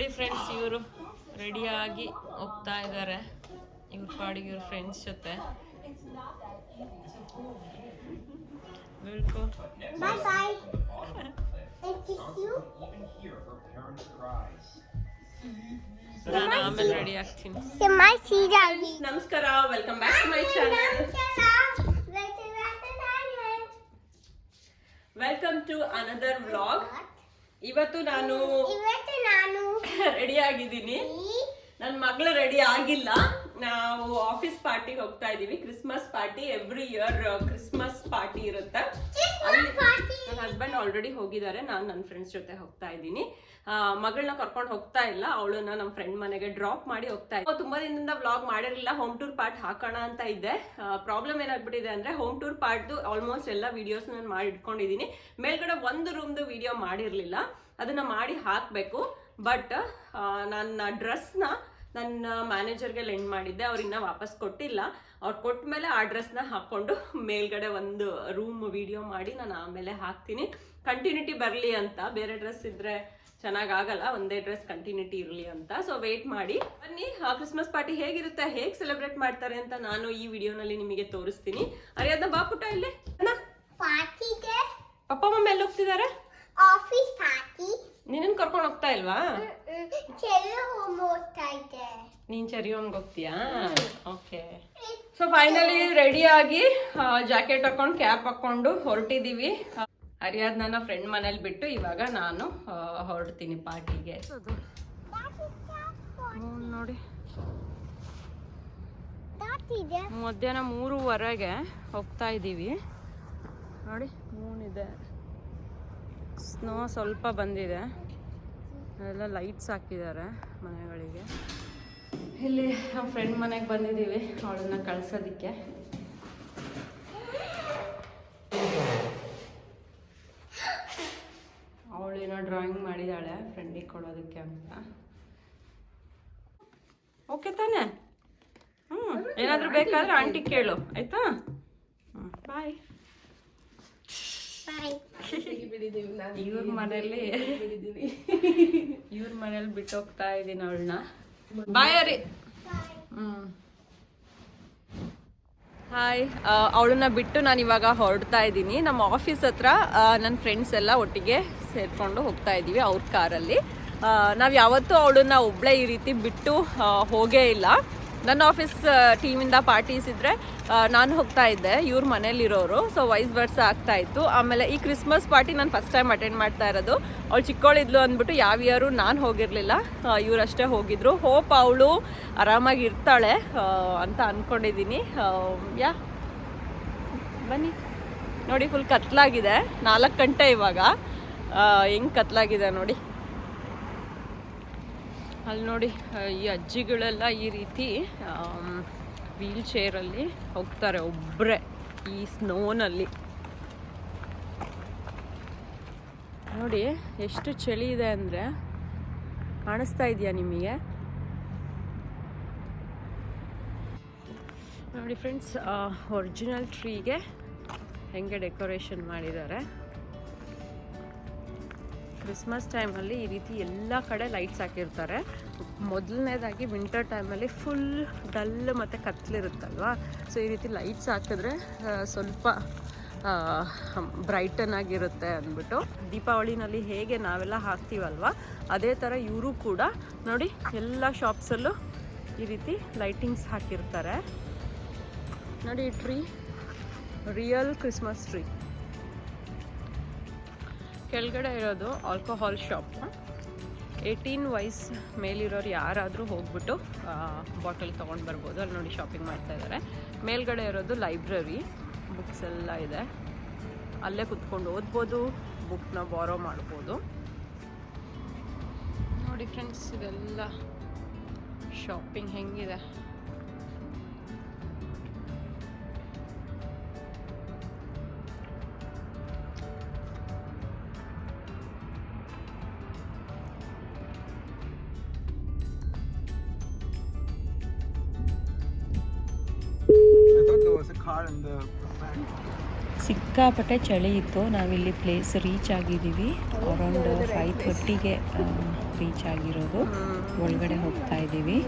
ನೋಡಿ ಫ್ರೆಂಡ್ಸ್ ಇವರು ರೆಡಿಯಾಗಿ ಹೋಗ್ತಾ ಇದ್ದಾರೆ ಇವ್ರ ಪಾಡಿಗೆ ಇವ್ರ ಫ್ರೆಂಡ್ಸ್ ಜೊತೆ. ಬೀಳ್ಕೊ Bye bye. And kiss you. ನಾನು ಆಮೇಲೆ ರೆಡಿ ಆಗ್ತೀನಿ. So my daddy. ನಮಸ್ಕಾರ. Welcome back to my channel welcome to another vlog ಇವತ್ತು ನಾನು ಇವತ್ತು ನಾನು ರೆಡಿ ಆಗಿದ್ದೀನಿ. ನನ್ನ ಮಗಳು ರೆಡಿ ಆಗಿಲ್ಲ. ನಾವು ಆಫೀಸ್ ಪಾರ್ಟಿಗೆ ಹೋಗ್ತಾ ಇದೀವಿ. Christmas party every year Christmas party ಇರುತ್ತೆ. ಅಲ್ಲಿ ನನ್ನ ಹಸ್ಬೆಂಡ್ ಆಲ್ರೆಡಿ ಹೋಗಿದ್ದಾರೆ. ನಾನು ನನ್ನ ಫ್ರೆಂಡ್ಸ್ ಜೊತೆ ಹೋಗ್ತಾ ಇದ್ದೀನಿ ಮಗಳನ್ನ ಕರ್ಕೊಂಡು ಹೋಗ್ತಾ ಇಲ್ಲ. ಅವಳನ್ನ ನಮ್ಮ ಫ್ರೆಂಡ್ ಮನೆಗೆ ಡ್ರಾಪ್ ಮಾಡಿ ಹೋಗ್ತಾ ಇದ್ದೆ. ತುಂಬಾ ದಿನದಿಂದ ವ್ಲಾಗ್ ಮಾಡಿರಲಿಲ್ಲ. ಹೋಮ್ ಟೂರ್ ಪಾರ್ಟ್ ಹಾಕೋಣ ಅಂತ ಇದ್ದೆ. ಪ್ರಾಬ್ಲಮ್ ಏನಾಗ್ಬಿಟ್ಟಿದೆ ಅಂದ್ರೆ ಹೋಮ್ ಟೂರ್ ಪಾರ್ಟ್ದು ಆಲ್ಮೋಸ್ಟ್ ಎಲ್ಲ ವಿಡಿಯೋಸ್ ನಾನು ಮಾಡಿ ಇಟ್ಕೊಂಡಿದ್ದೀನಿ ಮೇಲ್ಗಡೆ ಒಂದು ರೂಮ್ದು ವಿಡಿಯೋ ಮಾಡಿರಲಿಲ್ಲ. ಅದನ್ನ ಮಾಡಿ ಹಾಕಬೇಕು. ಬಟ್ ನನ್ನ ಡ್ರೆಸ್ನ ನನ್ನ ಮ್ಯಾನೇಜರ್ಗೆ ಲೆಂಡ್ ಮಾಡಿದ್ದೆ. ಅವ್ರು ಇನ್ನೂ ವಾಪಸ್ ಕೊಟ್ಟಿಲ್ಲ. ಅವ್ರು ಕೊಟ್ಟ ಮೇಲೆ ಆ ಡ್ರೆಸ್ನ ಹಾಕ್ಕೊಂಡು ಮೇಲ್ಗಡೆ ಒಂದು ರೂಮ್ ವಿಡಿಯೋ ಮಾಡಿ ನಾನು ಆಮೇಲೆ ಹಾಕ್ತೀನಿ. ಕಂಟಿನ್ಯೂಟಿ ಬರಲಿ ಅಂತ. ಬೇರೆ ಡ್ರೆಸ್ ಇದ್ರೆ ಚೆನ್ನಾಗಾಗಲ್ಲ. ಒಂದೇ ಡ್ರೆಸ್ ಕಂಟಿನ್ಯೂಟಿ ಇರಲಿ ಅಂತ. ಸೊ ವೇಟ್ ಮಾಡಿ. ಬನ್ನಿ ಕ್ರಿಸ್ಮಸ್ ಪಾರ್ಟಿ ಹೇಗಿರುತ್ತೆ? ಹೇಗೆ ಸೆಲೆಬ್ರೇಟ್ ಮಾಡ್ತಾರೆ ಅಂತ ನಾನು ಈ ವಿಡಿಯೋನಲ್ಲಿ ನಿಮಗೆ ತೋರಿಸ್ತೀನಿ. ಅರಿಯಾದ ಬಾಪುಟ ಇಲ್ಲಿ. ಪಾರ್ಟಿಗೆ ಪಪ್ಪ ಮಮ್ಮ ಎಲ್ಲಿ ಹೋಗ್ತಿದ್ದಾರೆ ಆಫೀಸ್ ಪಾರ್ಟಿ ನಿನ್ನನ್ನು ಕರ್ಕೊಂಡು ಹೋಗ್ತಾ ಇಲ್ವಾ? ನೀನ್ ಚರಿ ಹೋಮ್ಗೆ ಹೋಗ್ತೀಯಾ? ಓಕೆ. ಸೊ ಫೈನಲಿ ರೆಡಿ ಆಗಿ ಜಾಕೆಟ್ ಹಾಕೊಂಡು ಕ್ಯಾಪ್ ಹಾಕೊಂಡು ಹೊರಟಿದೀವಿ. ಹರಿಯಾದ ನನ್ನ ಫ್ರೆಂಡ್ ಮನೇಲಿ ಬಿಟ್ಟು ಇವಾಗ ನಾನು ಹೊರಡ್ತೀನಿ ಪಾರ್ಟಿಗೆ. ನೋಡಿ. ಮಧ್ಯಾಹ್ನ ಮೂರುವರೆಗೆ ಹೋಗ್ತಾ ಇದ್ದೀವಿ ನೋಡಿ ಮೂನ್ ಇದೆ. ಸ್ನೋ ಸ್ವಲ್ಪ ಬಂದಿದೆ. ಎಲ್ಲ ಲೈಟ್ಸ್ ಹಾಕಿದ್ದಾರೆ ಮನೆಗಳಿಗೆ. ಇಲ್ಲಿ ನಮ್ಮ ಫ್ರೆಂಡ್ ಮನೆಗೆ ಬಂದಿದ್ದೀವಿ, ಅವಳನ್ನ ಕಳ್ಸೋದಕ್ಕೆ. ಅವಳೇನೋ ಡ್ರಾಯಿಂಗ್ ಮಾಡಿದ್ದಾಳೆ ಫ್ರೆಂಡಿಗೆ ಕೊಡೋದಕ್ಕೆ ಅಂತ. ಓಕೆ ತಾನೇ? ಹ್ಞೂ ಏನಾದರೂ ಬೇಕಾದ್ರೆ ಆಂಟಿ ಕೇಳು, ಆಯಿತಾ? ಬಾಯ್ ಬಾಯ್ ಇವ್ರ ಮನೇಲಿ ಇವ್ರ ಮನೇಲಿ ಬಿಟ್ಟು ಹೋಗ್ತಾ ಇದೀನಿ ಅವಳನ್ನ. ಬಾಯರಿ ಹ್ಮ್. ಹಾಯ್ ಅವಳನ್ನ ಬಿಟ್ಟು ನಾನು ಇವಾಗ ಹೊರಡ್ತಾ ಇದ್ದೀನಿ ನಮ್ಮ ಆಫೀಸ್ ಹತ್ರ ನನ್ನ ಫ್ರೆಂಡ್ಸ್ ಎಲ್ಲ ಒಟ್ಟಿಗೆ ಸೇರ್ಕೊಂಡು ಹೋಗ್ತಾ ಇದ್ದೀವಿ ಅವ್ರ ಕಾರಲ್ಲಿ ನಾವು ಯಾವತ್ತೂ ಅವಳನ್ನ ಒಬ್ಳೆ ಈ ರೀತಿ ಬಿಟ್ಟು ಹೋಗೇ ಇಲ್ಲ. ನನ್ನ ಆಫೀಸ್ ಟೀಮಿಂದ ಪಾರ್ಟೀಸ್ ಇದ್ದರೆ ನಾನು ಹೋಗ್ತಾ ಇದ್ದೆ, ಇವ್ರ ಮನೇಲಿರೋರು ಸೊ ವೈಸ್ ವರ್ಡ್ಸ್ ಆಗ್ತಾ ಇತ್ತು. ಆಮೇಲೆ ಈ ಕ್ರಿಸ್ಮಸ್ ಪಾರ್ಟಿ ನಾನು ಫಸ್ಟ್ ಟೈಮ್ ಅಟೆಂಡ್ ಮಾಡ್ತಾ ಇರೋದು. ಅವಳು ಚಿಕ್ಕವಳಿದ್ಲು ಅಂದ್ಬಿಟ್ಟು ಯಾವ ಇಯರು ನಾನು ಹೋಗಿರಲಿಲ್ಲ. ಇವರಷ್ಟೇ ಹೋಗಿದ್ರು. ಹೋಪ್ ಅವಳು ಆರಾಮಾಗಿ ಇರ್ತಾಳೆ ಅಂತ ಅಂದ್ಕೊಂಡಿದ್ದೀನಿ ಯಾ, ಬನ್ನಿ. ನೋಡಿ ಫುಲ್ ಕತ್ಲಾಗಿದೆ. ನಾಲ್ಕು ಗಂಟೆ ಇವಾಗ. ಹೆಂಗೆ ಕತ್ಲಾಗಿದೆ ನೋಡಿ. ಅಲ್ಲಿ ನೋಡಿ ಈ ಅಜ್ಜಿಗಳೆಲ್ಲ ಈ ರೀತಿ ವೀಲ್ ಚೇರಲ್ಲಿ ಹೋಗ್ತಾರೆ ಒಬ್ಬರೇ ಈ ಸ್ನೋನಲ್ಲಿ ನೋಡಿ, ಎಷ್ಟು ಚಳಿ ಇದೆ ಅಂದರೆ ಕಾಣಿಸ್ತಾ ಇದೆಯಾ ನಿಮಗೆ? ನೋಡಿ ಫ್ರೆಂಡ್ಸ್ ಒರಿಜಿನಲ್ ಟ್ರೀಗೆ ಹೆಂಗೆ ಡೆಕೋರೇಷನ್ ಮಾಡಿದ್ದಾರೆ. ಕ್ರಿಸ್ಮಸ್ ಟೈಮಲ್ಲಿ ಈ ರೀತಿ ಎಲ್ಲ ಕಡೆ ಲೈಟ್ಸ್ ಹಾಕಿರ್ತಾರೆ. ಮೊದಲನೇದಾಗಿ ವಿಂಟರ್ ಟೈಮಲ್ಲಿ ಫುಲ್ ಡಲ್ ಮತ್ತು ಕತ್ತಲಿರುತ್ತಲ್ವಾ? ಸೊ ಈ ರೀತಿ ಲೈಟ್ಸ್ ಹಾಕಿದ್ರೆ ಸ್ವಲ್ಪ ಬ್ರೈಟನ್ ಆಗಿರುತ್ತೆ ಅಂದ್ಬಿಟ್ಟು. ದೀಪಾವಳಿನಲ್ಲಿ ಹೇಗೆ ನಾವೆಲ್ಲ ಹಾಕ್ತೀವಲ್ವ? ಅದೇ ಥರ ಇವರು ಕೂಡ ನೋಡಿ ಎಲ್ಲ ಶಾಪ್ಸಲ್ಲೂ ಈ ರೀತಿ ಲೈಟಿಂಗ್ಸ್ ಹಾಕಿರ್ತಾರೆ. ನೋಡಿ ಟ್ರೀ ರಿಯಲ್ ಕ್ರಿಸ್ಮಸ್ ಟ್ರೀ ಕೆಳಗಡೆ ಇರೋದು ಆಲ್ಕೋಹಾಲ್ ಶಾಪ್ ಏಯ್ಟೀನ್ ವಯಸ್ ಮೇಲಿರೋರು ಯಾರಾದರೂ ಹೋಗ್ಬಿಟ್ಟು ಬಾಟಲ್ ತೊಗೊಂಡು ಬರ್ಬೋದು. ಅಲ್ಲಿ ನೋಡಿ ಶಾಪಿಂಗ್ ಮಾಡ್ತಾ ಇದ್ದಾರೆ ಮೇಲ್ಗಡೆ ಇರೋದು ಲೈಬ್ರರಿ ಬುಕ್ಸ್ ಎಲ್ಲ ಇದೆ. ಅಲ್ಲೇ ಕುತ್ಕೊಂಡು ಓದ್ಬೋದು ಬುಕ್ನ ಬಾರೋ ಮಾಡ್ಬೋದು. ನೋಡಿ ಫ್ರೆಂಡ್ಸ್ ಇದೆಲ್ಲ ಶಾಪಿಂಗ್ ಹೆಂಗಿದೆ. ಸಿಕ್ಕಾಪಟ್ಟೆ ಚಳಿ ಇತ್ತು. ನಾವಿಲ್ಲಿ ಪ್ಲೇಸ್ ರೀಚ್ ಆಗಿದ್ದೀವಿ. ಅರೌಂಡ್ ಫೈವ್ ಥರ್ಟಿಗೆ ರೀಚ್ ಆಗಿರೋದು. ಒಳಗಡೆ ಹೋಗ್ತಾ ಇದ್ದೀವಿ.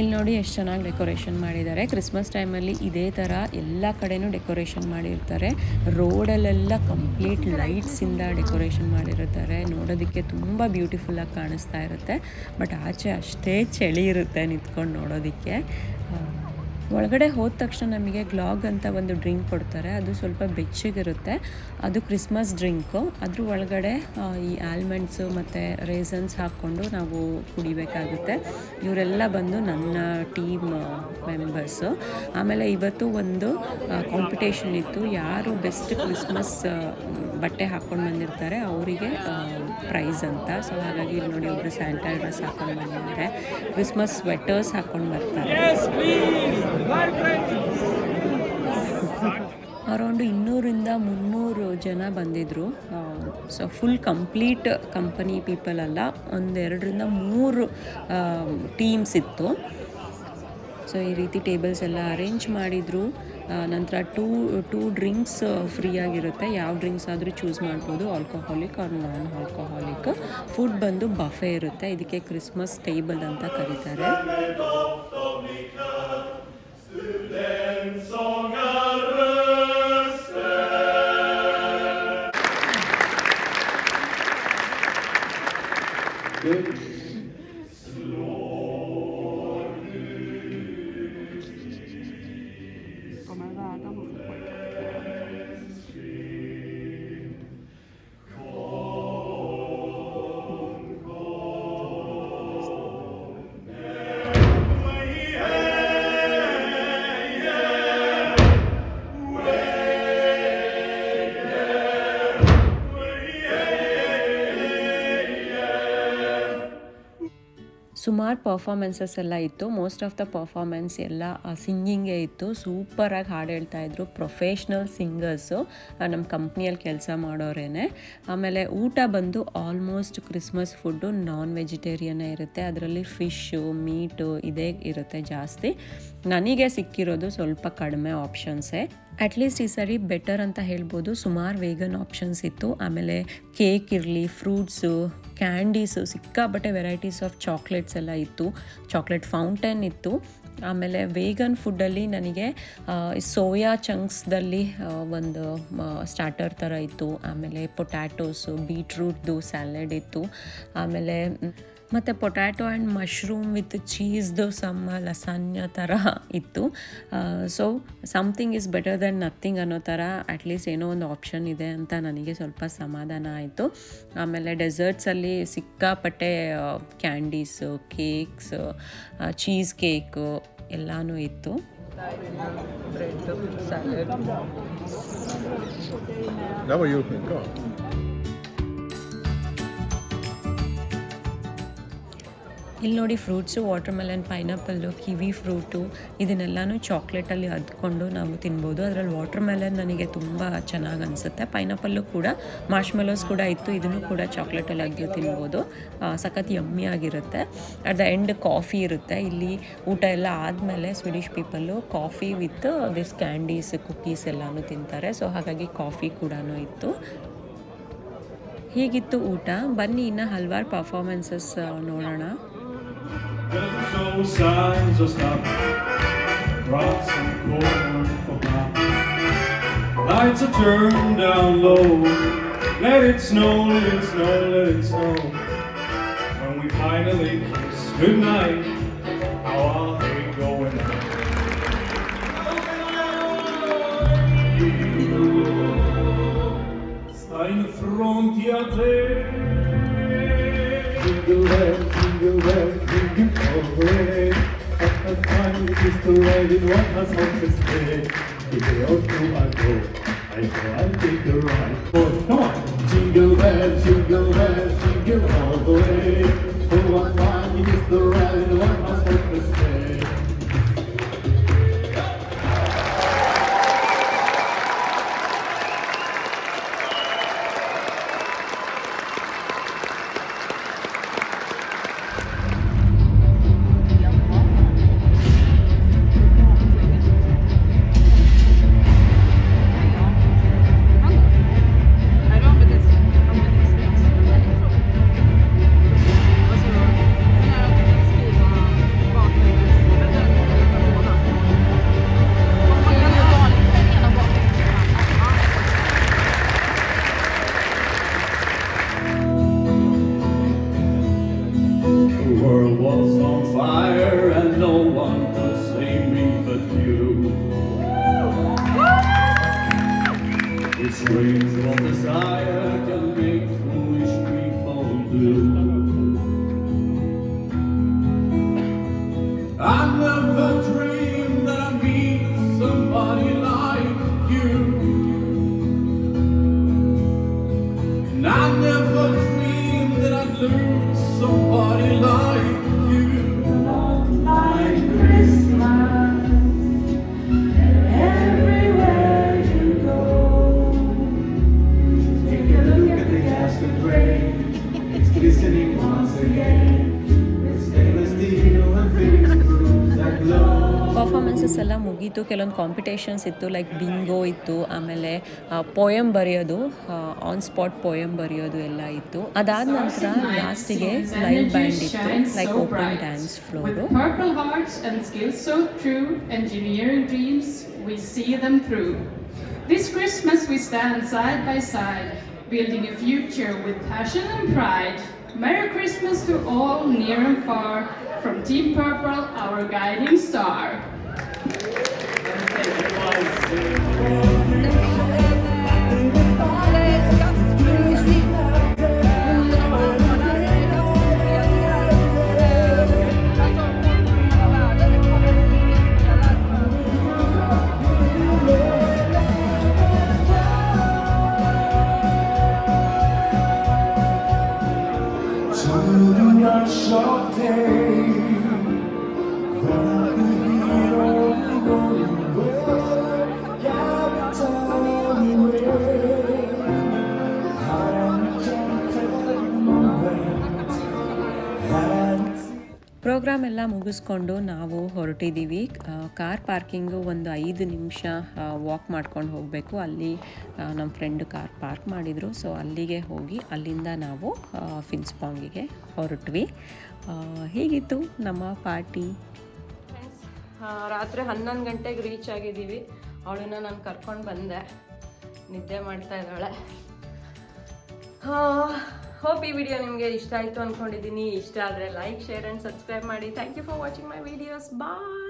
ಇಲ್ಲಿ ನೋಡಿ ಎಷ್ಟು ಚೆನ್ನಾಗಿ ಡೆಕೋರೇಷನ್ ಮಾಡಿದ್ದಾರೆ. ಕ್ರಿಸ್ಮಸ್ ಟೈಮಲ್ಲಿ ಇದೇ ಥರ ಎಲ್ಲ ಕಡೆನೂ ಡೆಕೋರೇಷನ್ ಮಾಡಿರ್ತಾರೆ. ರೋಡಲ್ಲೆಲ್ಲ ಕಂಪ್ಲೀಟ್ ಲೈಟ್ಸಿಂದ ಡೆಕೋರೇಷನ್ ಮಾಡಿರ್ತಾರೆ. ನೋಡೋದಕ್ಕೆ ತುಂಬ ಬ್ಯೂಟಿಫುಲ್ಲಾಗಿ ಕಾಣಿಸ್ತಾ ಇರುತ್ತೆ. ಬಟ್ ಆಚೆ ಅಷ್ಟೇ ಚಳಿ ಇರುತ್ತೆ ನಿಂತ್ಕೊಂಡು ನೋಡೋದಕ್ಕೆ. ಒಳಗಡೆ ಹೋದ ತಕ್ಷಣ ನಮಗೆ ಗ್ಲಾಗ್ ಅಂತ ಒಂದು ಡ್ರಿಂಕ್ ಕೊಡ್ತಾರೆ. ಅದು ಸ್ವಲ್ಪ ಬೆಚ್ಚಗಿರುತ್ತೆ. ಅದು ಕ್ರಿಸ್ಮಸ್ ಡ್ರಿಂಕು. ಅದ್ರ ಒಳಗಡೆ ಈ ಆಲ್ಮಂಡ್ಸು ಮತ್ತು ರೇಸನ್ಸ್ ಹಾಕ್ಕೊಂಡು ನಾವು ಕುಡಿಬೇಕಾಗುತ್ತೆ. ಇವರೆಲ್ಲ ಬಂದು ನನ್ನ ಟೀಮ್ ಮೆಂಬರ್ಸು ಆಮೇಲೆ ಇವತ್ತು ಒಂದು ಕಾಂಪಿಟೇಷನ್ ಇತ್ತು. ಯಾರು ಬೆಸ್ಟ್ ಕ್ರಿಸ್ಮಸ್ ಬಟ್ಟೆ ಹಾಕ್ಕೊಂಡು ಬಂದಿರ್ತಾರೆ, ಅವರಿಗೆ ಪ್ರೈಸ್ ಅಂತ. ಸೊ ಹಾಗಾಗಿ ಇಲ್ಲಿ ನೋಡಿ ಒಬ್ಬರು ಸ್ಯಾಂಟಾ ಹಾಕ್ಕೊಂಡು ಬಂದಿದ್ದಾರೆ. ಕ್ರಿಸ್ಮಸ್ ಸ್ವೆಟರ್ಸ್ ಹಾಕ್ಕೊಂಡು ಬರ್ತಾರೆ. ಅರೌಂಡ್ ಇನ್ನೂರಿಂದ ಮುನ್ನೂರು ಜನ ಬಂದಿದ್ದರು so full complete company people ಅಲ್ಲ. ಒಂದೆರಡರಿಂದ ಮೂರು ಟೀಮ್ಸ್ ಇತ್ತು. ಸೊ ಈ ರೀತಿ ಟೇಬಲ್ಸ್ ಎಲ್ಲ ಅರೇಂಜ್ ಮಾಡಿದರು. ನಂತರ ಟೂ ಟೂ ಡ್ರಿಂಕ್ಸ್ ಫ್ರೀ ಆಗಿರುತ್ತೆ. ಯಾವ ಡ್ರಿಂಕ್ಸ್ ಆದರೂ ಚೂಸ್ ಮಾಡ್ಬೋದು. Alcoholic or non alcoholic food ಬಂದು ಬಫೆ ಇರುತ್ತೆ. ಇದಕ್ಕೆ ಕ್ರಿಸ್ಮಸ್ ಟೇಬಲ್ ಅಂತ ಕರೀತಾರೆ. Дякую. ಸುಮಾರು ಪರ್ಫಾಮೆನ್ಸಸ್ ಎಲ್ಲ ಇತ್ತು. ಮೋಸ್ಟ್ ಆಫ್ ದ ಪರ್ಫಾಮೆನ್ಸ್ ಎಲ್ಲ ಸಿಂಗಿಂಗೇ ಇತ್ತು. ಸೂಪರಾಗಿ ಹಾಡು ಹೇಳ್ತಾ ಇದ್ರು ಪ್ರೊಫೆಷ್ನಲ್ ಸಿಂಗರ್ಸು ನಮ್ಮ ಕಂಪ್ನಿಯಲ್ಲಿ ಕೆಲಸ ಮಾಡೋರೇನೆ. ಆಮೇಲೆ ಊಟ ಬಂದು ಆಲ್ಮೋಸ್ಟ್ ಕ್ರಿಸ್ಮಸ್ ಫುಡ್ಡು ನಾನ್ ವೆಜಿಟೇರಿಯನ್ನೇ ಇರುತ್ತೆ. ಅದರಲ್ಲಿ ಫಿಶ್ಶು ಮೀಟು ಇದೇ ಇರುತ್ತೆ ಜಾಸ್ತಿ. ನನಗೆ ಸಿಕ್ಕಿರೋದು ಸ್ವಲ್ಪ ಕಡಿಮೆ ಆಪ್ಷನ್ಸೇ ಅಟ್ಲೀಸ್ಟ್ ಈ ಸರಿ ಬೆಟರ್ ಅಂತ ಹೇಳ್ಬೋದು. ಸುಮಾರು ವೇಗನ್ ಆಪ್ಷನ್ಸ್ ಇತ್ತು. ಆಮೇಲೆ ಕೇಕ್ ಇರಲಿ ಫ್ರೂಟ್ಸು ಕ್ಯಾಂಡೀಸು ಸಿಕ್ಕಾಬಟ್ಟೆ ವೆರೈಟೀಸ್ ಆಫ್ ಚಾಕ್ಲೇಟ್ಸ್ ಎಲ್ಲ ಇತ್ತು. ಚಾಕ್ಲೇಟ್ ಫೌಂಟೇನ್ ಇತ್ತು. ಆಮೇಲೆ ವೇಗನ್ ಫುಡ್ಡಲ್ಲಿ ನನಗೆ ಸೋಯಾ ಚಂಕ್ಸ್ದಲ್ಲಿ ಒಂದು ಸ್ಟಾರ್ಟರ್ ಥರ ಇತ್ತು. ಆಮೇಲೆ ಪೊಟ್ಯಾಟೋಸು ಬೀಟ್ರೂಟ್ದು ಸ್ಯಾಲೆಡ್ ಇತ್ತು. ಆಮೇಲೆ ಮತ್ತು ಪೊಟ್ಯಾಟೊ ಆ್ಯಂಡ್ ಮಶ್ರೂಮ್ ವಿತ್ ಚೀಸ್ದು ಸಮ್ ಲಸಾನ್ಯ ಥರ ಇತ್ತು. So something is better then nothing ಅನ್ನೋ ಥರ ಅಟ್ಲೀಸ್ಟ್ ಏನೋ ಒಂದು ಆಪ್ಷನ್ ಇದೆ ಅಂತ ನನಗೆ ಸ್ವಲ್ಪ ಸಮಾಧಾನ ಆಯಿತು. ಆಮೇಲೆ ಡೆಸರ್ಟ್ಸಲ್ಲಿ ಸಿಕ್ಕಾಪಟ್ಟೆ ಕ್ಯಾಂಡೀಸು ಕೇಕ್ಸ್ ಚೀಸ್ ಕೇಕು ಎಲ್ಲನೂ ಇತ್ತು. ಬ್ರೆಡ್ಡು ಇಲ್ಲಿ ನೋಡಿ fruits watermelon pineapple, kiwi fruit, ಇದನ್ನೆಲ್ಲನೂ ಚಾಕ್ಲೇಟಲ್ಲಿ ಅದ್ಕೊಂಡು ನಾವು ತಿನ್ಬೋದು. ಅದರಲ್ಲಿ ವಾಟರ್ ಮೆಲನ್ ನನಗೆ ತುಂಬ ಚೆನ್ನಾಗಿ ಅನಿಸುತ್ತೆ. ಪೈನಾಪಲ್ಲು ಕೂಡ, ಮಾರ್ಷ್ಮೆಲೋಸ್ ಕೂಡ ಇತ್ತು. ಇದನ್ನು ಕೂಡ ಚಾಕ್ಲೇಟಲ್ಲಿ ಅಗ್ದು ತಿನ್ಬೋದು. ಸಖತ್ ಯಮ್ಮಿ ಆಗಿರುತ್ತೆ. ಅಟ್ ದ ಎಂಡ್ ಕಾಫಿ ಇರುತ್ತೆ. ಇಲ್ಲಿ ಊಟ ಎಲ್ಲ ಆದಮೇಲೆ Swedish people coffee with this candies cookies ಎಲ್ಲನೂ ತಿಂತಾರೆ. ಸೊ ಹಾಗಾಗಿ ಕಾಫಿ ಕೂಡ ಇತ್ತು. ಹೀಗಿತ್ತು ಊಟ. ಬನ್ನಿ ಇನ್ನು ಹಲವಾರು ಪರ್ಫಾರ್ಮೆನ್ಸಸ್ ನೋಡೋಣ. There's no signs of stop. Brought some corn for pop. Lights are turned down low. Let it snow, let it snow, let it snow. When we finally kiss goodnight, how are they going? Stai in fronte a te. Jingle you were thinking away. At the time it is too late, it was us on to stay. If they all I go. I go, I take the ride. Come on! Jingle bell, jingle bell, jingle all the way. Oh, what fun it is to ride in one horse open sleigh. desire to ಕೆಲವೊಂದು competitions ಇತ್ತು like bingo ಇತ್ತು ಆಮೇಲೆ poem ಬರೆಯೋದು on spot poem ಬರೆಯೋದು ಎಲ್ಲ ಇತ್ತು ಅದಾದ ನಂತರ ಲಾಸ್ಟಿಗೆ ಲೈವ್ ಬ್ಯಾಂಡ್ ಇತ್ತು like open dance floor With purple hearts and skills so true, engineering dreams, we see them through. This Christmas we stand side by side, building a future with passion and pride. Merry Christmas to all near and far, from Team Purple, our guiding star. Thank you. ಮುಗಿಸ್ಕೊಂಡು ನಾವು ಹೊರಟಿದ್ದೀವಿ. Car parking ಒಂದು ಐದು ನಿಮಿಷ walk ಮಾಡ್ಕೊಂಡು ಹೋಗಬೇಕು. ಅಲ್ಲಿ ನಮ್ಮ friend car park ಮಾಡಿದರು. ಸೊ ಅಲ್ಲಿಗೆ ಹೋಗಿ ಅಲ್ಲಿಂದ ನಾವು ಫಿನ್ಸ್ಪಾಂಗಿಗೆ ಹೊರಟ್ವಿ. ಹೀಗಿತ್ತು ನಮ್ಮ ಪಾರ್ಟಿ? ರಾತ್ರಿ ಹನ್ನೊಂದು ಗಂಟೆಗೆ ರೀಚ್ ಆಗಿದ್ದೀವಿ. ಅವಳನ್ನ ನಾನು ಕರ್ಕೊಂಡು ಬಂದೆ. ನಿದ್ದೆ ಮಾಡ್ತಾ ಇದ್ದಾಳೆ. ಹೋಪ್ ಈ ವಿಡಿಯೋ ನಿಮಗೆ ಇಷ್ಟ ಆಯಿತು ಅಂದ್ಕೊಂಡಿದ್ದೀನಿ ಇಷ್ಟ ಆದರೆ ಲೈಕ್ ಶೇರ್ ಆ್ಯಂಡ್ ಸಬ್ಸ್ಕ್ರೈಬ್ ಮಾಡಿ. Thank you for watching my videos bye